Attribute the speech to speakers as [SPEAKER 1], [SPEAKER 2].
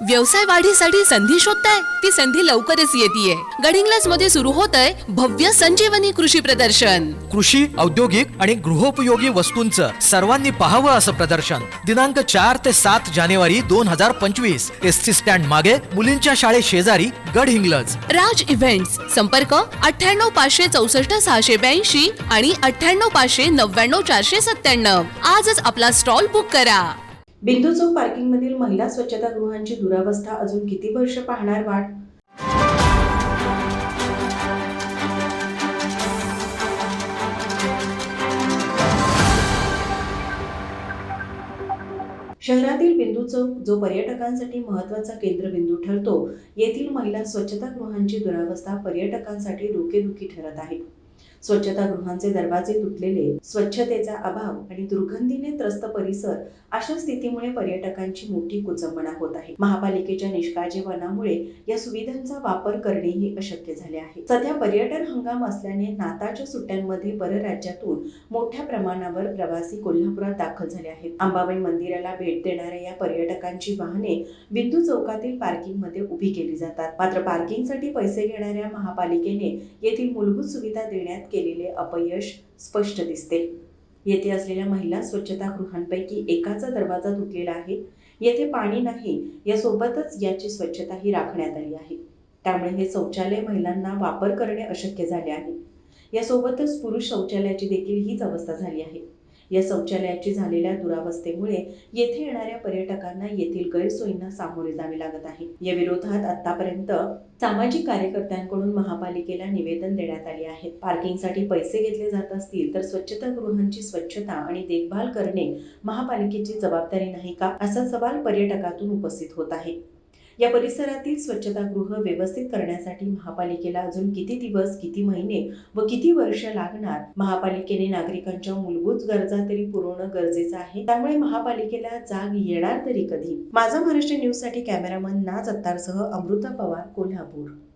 [SPEAKER 1] व्यवसाय वाढीसाठी संधी शोधताय ती संधी लवकरच येते गडिंग्लजमध्ये सुरू होत आहे भव्य संजीवनी कृषी प्रदर्शन.
[SPEAKER 2] कृषी औद्योगिक आणि गृहोपयोगी वस्तूंचं सर्वांनी पाहावं असं प्रदर्शन. दिनांक चार ते सात जानेवारी दोन हजार पंचवीस. एस टी स्टँड मागे मुलींच्या शाळे शेजारी गड हिंग्लज
[SPEAKER 1] राज इव्हेंट्स. संपर्क अठ्ठ्याण्णव पाचशे चौसष्ट सहाशे ब्याऐंशी आणि अठ्ठ्याण्णव पाचशे नव्याण्णव चारशे सत्त्याण्णव. आजच आपला स्टॉल बुक करा.
[SPEAKER 3] बिंदू चौक पार्किंगमधील महिला स्वच्छतागृहांची दुरावस्था अजून किती वर्ष पाहणार वाट? शहरातील बिंदू चौक जो पर्यटकांसाठी महत्त्वाचा केंद्रबिंदू ठरतो येथील महिला स्वच्छतागृहांची दुरावस्था पर्यटकांसाठी डोकेदुखी ठरत आहे. स्वच्छतागृहांचे दरवाजे तुटलेले स्वच्छतेचा अभाव आणि दुर्गंधीने त्रस्त परिसर अशा स्थितीमुळे पर्यटकांची मोठी कुचंबणा होत आहे. महापालिकेच्या निष्काळजीपणामुळे या सुविधांचा वापर करणेही अशक्य झाले आहे. सध्या पर्यटन हंगाम असल्याने नाताळच्या सुट्ट्यांमध्ये परराज्यातून मोठ्या प्रमाणावर प्रवासी कोल्हापुरात दाखल झाले आहेत. अंबाबाई मंदिराला भेट देणाऱ्या या पर्यटकांची वाहने बिंदू चौकातील पार्किंगमध्ये उभी केली जातात. मात्र पार्किंगसाठी पैसे घेणाऱ्या महापालिकेने येथील मूलभूत सुविधा देण्यात केलेले अपयश स्पष्ट दिसते. येथे असलेल्या महिला स्वच्छतागृहांपैकी एकाचा दरवाजा तुटलेला आहे. येथे पाणी नाही यासोबतच याची स्वच्छताही राखण्यात आली आहे. त्यामुळे हे शौचालय महिलांना वापर करणे अशक्य झाले आहे. यासोबतच पुरुष शौचालयाची देखील हीच अवस्था झाली आहे. या शौचालयाची झालेल्या दुरावस्थेमुळे येथे येणाऱ्या पर्यटकांना येथील गैरसोयींना सामोरे जावे लागत आहे. या विरोधात आतापर्यंत सामाजिक कार्यकर्त्यांकडून महापालिकेला निवेदन देण्यात आले आहे पार्किंगसाठी पैसे घेतले जात असतील तर स्वच्छतागृहांची स्वच्छता आणि देखभाल करणे महापालिकेची जबाबदारी नाही का? असा सवाल पर्यटकातून उपस्थित होत आहे. या परिसरातील स्वच्छतागृह व्यवस्थित करण्यासाठी महापालिकेला अजून किती दिवस किती महिने व किती वर्ष लागणार? महापालिकेने नागरिकांच्या मूलभूत गरजा तरी पुरवणं गरजेचं आहे. त्यामुळे महापालिकेला जाग येणार तरी कधी? माझा महाराष्ट्र न्यूजसाठी कॅमेरामन नाज अत्तारसह अमृता पवार कोल्हापूर.